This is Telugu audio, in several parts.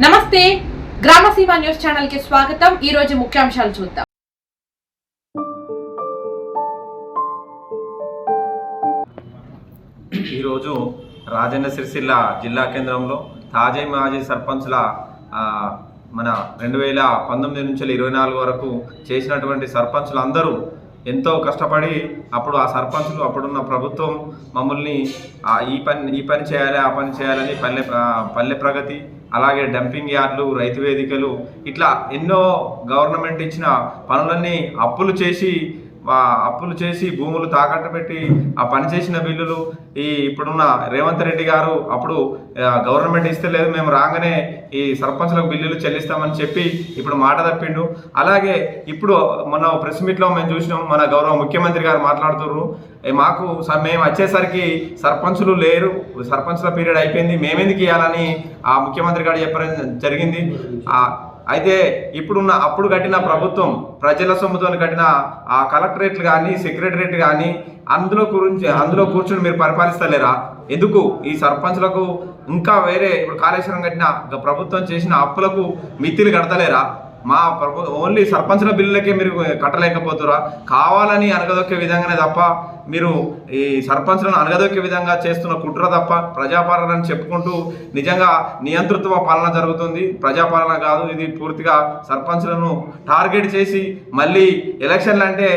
నమస్తే. గ్రామసీమ న్యూస్ ఛానల్కి స్వాగతం. ఈ రోజు ముఖ్యాంశాలు చూద్దాం. ఈరోజు రాజన్న సిరిసిల్ల జిల్లా కేంద్రంలో తాజా మాజీ సర్పంచ్ల ఆ, మన రెండు వేల పంతొమ్మిది నుంచి ఇరవై నాలుగు వరకు చేసినటువంటి సర్పంచులు అందరూ ఎంతో కష్టపడి అప్పుడు ఆ సర్పంచులు అప్పుడున్న ప్రభుత్వం మమ్మల్ని ఈ పని ఈ పని చేయాలి ఆ పని చేయాలని పల్లె పల్లె ప్రగతి అలాగే డంపింగ్ యార్డులు రైతు వేదికలు ఇట్లా ఎన్నో గవర్నమెంట్ ఇచ్చిన పనులన్నీ అప్పులు చేసి అప్పులు చేసి భూములు తాకట్టు పెట్టి ఆ పని చేసిన బిల్లులు ఈ ఇప్పుడున్న రేవంత్ రెడ్డి గారు అప్పుడు గవర్నమెంట్ ఇస్తే లేదు మేము రాగానే ఈ సర్పంచ్లకు బిల్లులు చెల్లిస్తామని చెప్పి ఇప్పుడు మాట తప్పిండు. అలాగే ఇప్పుడు మొన్న ప్రెస్ మీట్లో మేము చూసినాం మన గౌరవ ముఖ్యమంత్రి గారు మాట్లాడుతున్నారు మాకు స- మేము వచ్చేసరికి సర్పంచులు లేరు సర్పంచ్ల పీరియడ్ అయిపోయింది మేమెందుకు ఇవ్వాలని ఆ ముఖ్యమంత్రి గారు చెప్పడం జరిగింది. అయితే ఇప్పుడున్న అప్పుడు కట్టిన ప్రభుత్వం ప్రజల సొమ్ముతో కట్టిన ఆ కలెక్టరేట్లు కానీ సెక్రటరేట్ కానీ అందులో గురించి అందులో కూర్చొని మీరు పరిపాలిస్తలేరా? ఎందుకు? ఈ సర్పంచ్లకు ఇంకా వేరే ఇప్పుడు కాళేశ్వరం కట్టిన ప్రభుత్వం చేసిన అప్పులకు మితిలు కడతలేరా? మా ప్రభు ఓన్లీ సర్పంచ్ల బిల్లులకే మీరు కట్టలేకపోతురా? కావాలని అనగదొక్కే విధంగానే తప్ప మీరు ఈ సర్పంచ్లను అనగదొక్కే విధంగా చేస్తున్న కుట్ర తప్ప ప్రజాపాలన అని చెప్పుకుంటూ నిజంగా నియంతృత్వ పాలన జరుగుతుంది. ప్రజాపాలన కాదు ఇది పూర్తిగా సర్పంచ్లను టార్గెట్ చేసి మళ్ళీ ఎలక్షన్లు అంటే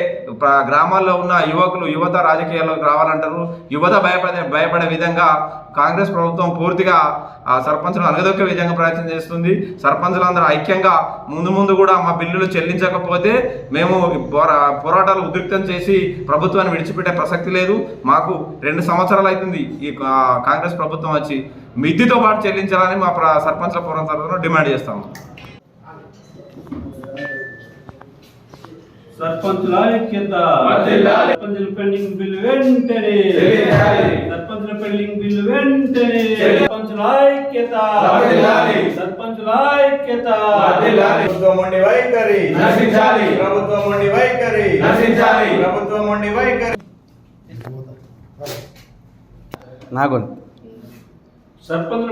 గ్రామాల్లో ఉన్న యువకులు యువత రాజకీయాల్లోకి రావాలంటారు. యువత భయపడే భయపడే విధంగా కాంగ్రెస్ ప్రభుత్వం పూర్తిగా ఆ సర్పంచ్లను అనగదొక్కే విధంగా ప్రయత్నం చేస్తుంది. సర్పంచులందరూ ఐక్యంగా ముందు ముందు కూడా మా బిల్లులు చెల్లించకపోతే మేము పోరా పోరాటాలు ఉద్రిక్తం చేసి ప్రభుత్వాన్ని విడిచిపెట్టే ప్రసక్తి లేదు మాకు రెండు సంవత్సరాలు అవుతుంది ఈ కాంగ్రెస్ ప్రభుత్వం వచ్చి మిద్దితో పాటు చెల్లించాలని మా ప్ర- సర్పంచ్ల పోరాటం తరఫున డిమాండ్ చేస్తాము సర్పంచుల ఐక్యత వర్ధిల్లాలి. సర్పంచుల పెండింగ్ బిల్లు వెంటనే చెల్లించాలి. సర్పంచుల పెండింగ్ బిల్లు వెంటనే చెల్లి- సర్పంచుల ఐక్యత వర్ధిల్లాలి. సర్పంచుల ఐక్యత వర్ధిల్లాలి. ప్రభుత్వం ఉండి వైఖరి నశించాలి. ప్రభుత్వం ఉండి వైఖరి నశించాలి. ప్రభుత్వం ఉండి వైఖరి సర్పంచుల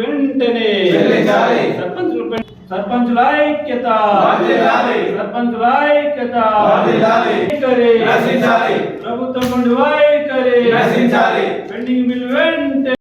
వెంటనే చెల్లించాలి. సర్పంచుల పెండింగ్ సర్పంచుల ఐక్యత వర్ధిల్లాలి. సర్పంచుల ఐక్యత వర్ధిల్లాలి. వైఖరి. నశించాలి. ప్రభుత్వం నుండి వైఖరి నశించాలి. పెండింగ్ బిల్లు వెంటనే